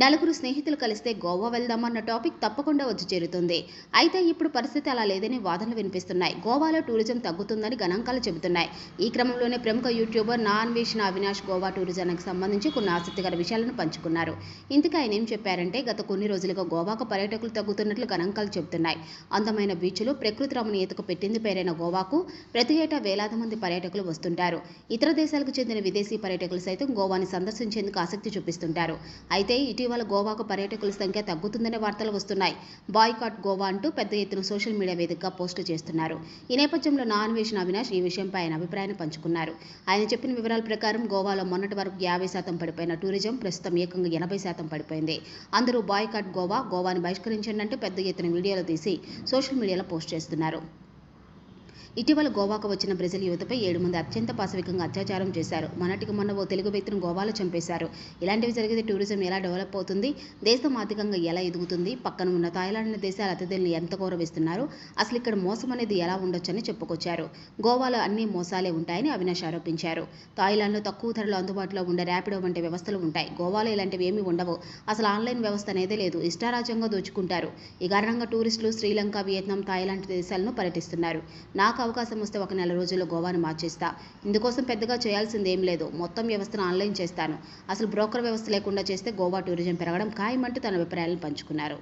నలుగురు స్నేహితులు కలిస్తే గోవా వెళ్దామన్న టాపిక్ తప్పకుండా వచ్చి చేరుతుంది. అయితే ఇప్పుడు పరిస్థితి అలా లేదని వాదనలు వినిపిస్తున్నాయి. గోవాలో టూరిజం తగ్గుతుందని గణాంకాలు చెబుతున్నాయి. ఈ క్రమంలోనే ప్రముఖ యూట్యూబర్ నా అన్వేషణ అవినాష్ గోవా టూరిజానికి సంబంధించి కొన్ని ఆసక్తికర విషయాలను పంచుకున్నారు. ఇంతకు ఆయన ఏం చెప్పారంటే గత కొన్ని రోజులుగా గోవాకు పర్యాటకులు తగ్గుతున్నట్లు గణాంకాలు చెబుతున్నాయి. అందమైన బీచ్లు ప్రకృతి రమణీయతకు పెట్టింది పేరైన గోవాకు ప్రతి ఏటా వేలాది మంది పర్యాటకులు వస్తుంటారు. ఇతర దేశాలకు చెందిన విదేశీ పర్యాటకులు సైతం గోవాని సందర్శించేందుకు ఆసక్తి చూపిస్తుంటారు. అయితే ఇటీవల ఇటీవల గోవాకు పర్యాటకుల సంఖ్య తగ్గుతుందనే వార్తలు వస్తున్నాయి. బాయ్కాట్ గోవా అంటూ పెద్ద ఎత్తున సోషల్ మీడియా వేదికగా పోస్టు చేస్తున్నారు. ఈ నేపథ్యంలో నా అన్వేషణ అవినాష్ ఈ విషయంపై ఆయన అభిప్రాయాన్ని పంచుకున్నారు. ఆయన చెప్పిన వివరాల ప్రకారం గోవాలో మొన్నటి వరకు యాభై శాతం పడిపోయిన టూరిజం ప్రస్తుతం ఏకంగా ఎనభై శాతం పడిపోయింది. అందరూ బాయ్కాట్ గోవా గోవాని బహిష్కరించండి అంటూ పెద్ద ఎత్తున వీడియోలు తీసి సోషల్ మీడియాలో పోస్ట్ చేస్తున్నారు. ఇటీవల గోవాకు వచ్చిన బ్రెజిల్ యువతపై ఏడు మంది అత్యంత పాశవికంగా అత్యాచారం చేశారు. మొన్నటికి మొన్న ఓ తెలుగు వ్యక్తిని గోవాలో చంపేశారు. ఇలాంటివి జరిగితే టూరిజం ఎలా డెవలప్ అవుతుంది? దేశం ఆర్థికంగా ఎలా ఎదుగుతుంది? పక్కన ఉన్న థాయిలాండ్ దేశాల అతిథుల్ని ఎంత గౌరవిస్తున్నారు? అసలు ఇక్కడ మోసం అనేది ఎలా ఉండొచ్చని చెప్పుకొచ్చారు. గోవాలో అన్ని మోసాలే ఉంటాయని అవినాష్ ఆరోపించారు. థాయిలాండ్లో తక్కువ ధరలో అందుబాటులో ఉండే ర్యాపిడో వంటి వ్యవస్థలు ఉంటాయి. గోవాలో ఇలాంటివి ఏమీ ఉండవు. అసలు ఆన్లైన్ వ్యవస్థ అనేది లేదు. ఇష్టారాజ్యంగా దోచుకుంటారు. ఈ కారణంగా టూరిస్టులు శ్రీలంక వియత్నాం థాయిలాండ్ దేశాలను పర్యటిస్తున్నారు. నాకు అవకాశం వస్తే ఒక నెల రోజుల్లో గోవాను మార్చేస్తా. ఇందుకోసం పెద్దగా చేయాల్సింది ఏం లేదు. మొత్తం వ్యవస్థను ఆన్లైన్ చేస్తాను. అసలు బ్రోకర్ వ్యవస్థ లేకుండా చేస్తే గోవా టూరిజం పెరగడం ఖాయమంటూ తన అభిప్రాయాలను పంచుకున్నారు.